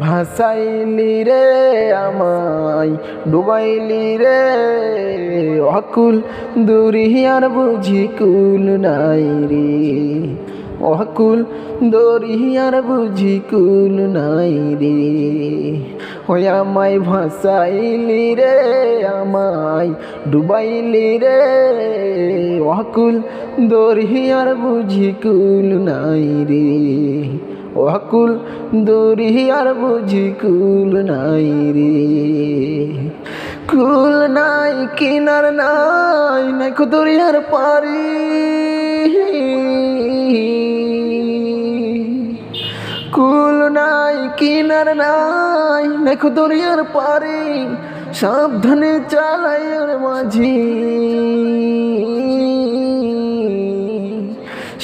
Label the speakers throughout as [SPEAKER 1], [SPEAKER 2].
[SPEAKER 1] ভাসাইলি রে আমায়, ডুবাইলি রে। অকুল দুরিয়ার বুঝি কুল নাই রে। অকুল দরিয়ার বুঝি কুল নাই রে। ওই আমায় ভাসাইলি রে আমায়, ডুবাইলি রে। অকুল দরিয়ার বুঝি কুল নাই রে। অকুল দরিয়ার বুঝি কুল নাই রে। কুল নাই, কিনার নাই নাইকো দরিয়ার পারি। কুল নাই, কিনার নাই নাইকো দরিয়ার পারি। সাবধানে চালাই মাঝি।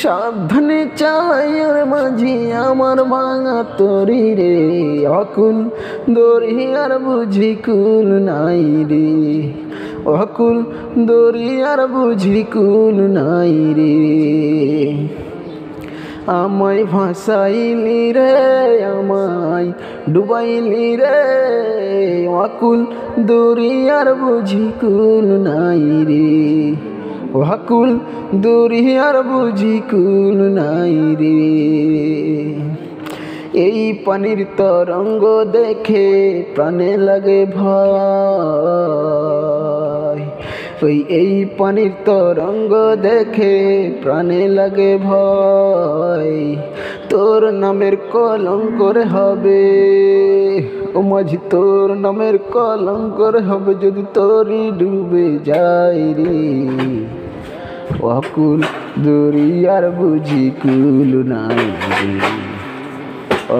[SPEAKER 1] সাবধানে ওর মাঝি আমার ভাঙা তরি রে। অকুল দরিয়ার বুঝি কুল নাই রে। অকুল দরিয়ার বুঝি কুল নাই রে। আমায় ভাসাইলি রে, আমায় ডুবাইলি রে। অকুল দরিয়ার বুঝি কুল নাই রে। ওয়াকুল দরিয়ার বুঝি কুল নাই রে। এই পানির তরঙ্গ দেখে প্রাণে লাগে ভয়। ওই এই পানির তরঙ্গ দেখে প্রাণে লাগে ভয়। তোর নামের কলঙ্করে হবে। ও মাঝি তোর নামের কলঙ্করে হবে যদি তোরই ডুবে যায় রে। অকুল দরিয়ার বুঝি কুল নাই রে।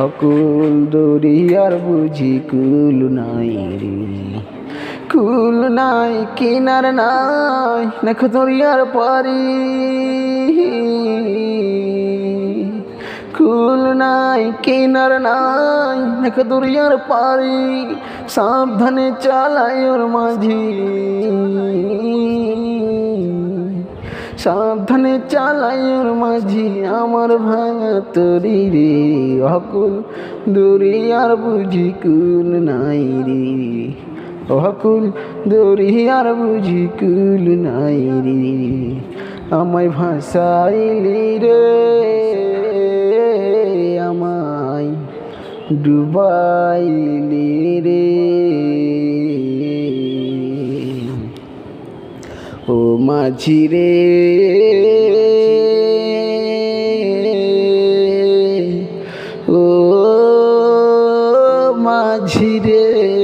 [SPEAKER 1] অকুল দরিয়ার বুঝি কুল নাই রে। কুল নাই, কিনার নাই নাখ দরিয়ার পারি। কুল নাই, কিনার নাই নাখ দরিয়ার পারি সাবধানে চালাই ওর মাঝি। সাবধানে চালাই ওর মাঝি, আমার ভাঙা তরি রে, অকুল দরিয়ার বুঝি কুল নাই রে। অকুল দরিয়ার বুঝি কুল নাই রে। আমায় ভাসাইলি রে আমায় ডুবাইলি রে। ও মাঝি রে ও মাঝি রে।